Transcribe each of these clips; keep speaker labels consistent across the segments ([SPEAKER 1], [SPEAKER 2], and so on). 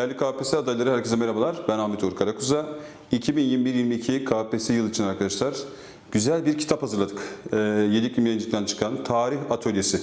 [SPEAKER 1] Değerli KPSS adayları herkese merhabalar. Ben Ahmet Uğur Karakuza. 2021-22 KPSS yıl için arkadaşlar güzel bir kitap hazırladık. Ee, Yediklim Yayıncılık'tan çıkan Tarih Atölyesi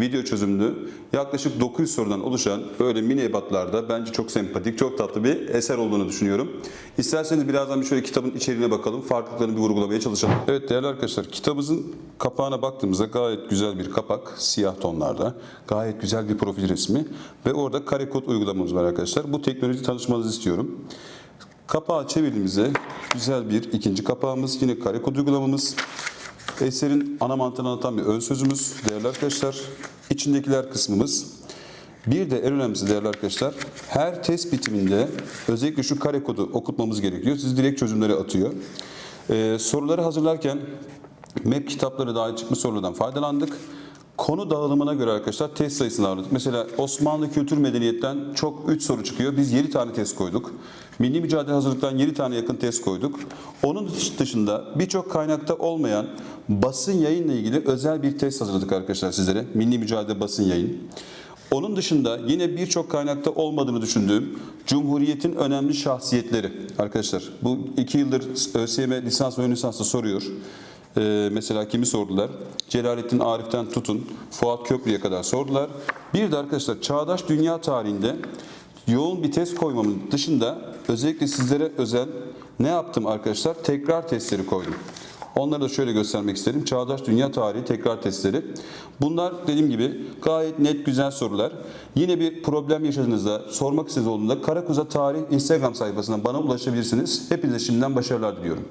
[SPEAKER 1] video çözümlü yaklaşık 900 sorudan oluşan böyle mini ebatlarda bence çok sempatik, çok tatlı bir eser olduğunu düşünüyorum. İsterseniz birazdan bir şöyle kitabın içeriğine bakalım, farklılıklarını bir vurgulamaya çalışalım. Evet değerli arkadaşlar kitabımızın kapağına baktığımızda gayet güzel bir kapak, siyah tonlarda. Gayet güzel bir profil resmi ve orada kare kod uygulamamız var arkadaşlar. Bu teknoloji tanışmanızı istiyorum. Kapağı çevirdiğimizde güzel bir ikinci kapağımız, yine kare kod uygulamamız. Eserin ana mantığını anlatan bir ön sözümüz değerli arkadaşlar. İçindekiler kısmımız. Bir de en önemlisi değerli arkadaşlar, her test bitiminde özellikle şu kare kodu okutmamız gerekiyor. Siz direkt çözümleri atıyor. Ee, soruları hazırlarken MEP kitapları dahil çıkmış sorulardan faydalandık. Konu dağılımına göre arkadaşlar test sayısını aldık. Mesela Osmanlı kültür medeniyetten çok 3 soru çıkıyor. Biz 7 tane test koyduk. Milli mücadele hazırlıktan 7 tane yakın test koyduk. Onun dışında birçok kaynakta olmayan basın yayınla ilgili özel bir test hazırladık arkadaşlar sizlere. Milli mücadele basın yayın. Onun dışında yine birçok kaynakta olmadığını düşündüğüm Cumhuriyet'in önemli şahsiyetleri. Arkadaşlar bu iki yıldır ÖSYM lisans ve ön soruyor. Ee, mesela kimi sordular? Celalettin Arif'ten tutun Fuat Köprü'ye kadar sordular. Bir de arkadaşlar çağdaş dünya tarihinde yoğun bir test koymamın dışında özellikle sizlere özel ne yaptım arkadaşlar? Tekrar testleri koydum. Onları da şöyle göstermek isterim. Çağdaş Dünya Tarihi tekrar testleri. Bunlar dediğim gibi gayet net güzel sorular. Yine bir problem yaşadığınızda, sormak istediğiniz olduğunda Karakuza Tarih Instagram sayfasından bana ulaşabilirsiniz. Hepinize şimdiden başarılar diliyorum.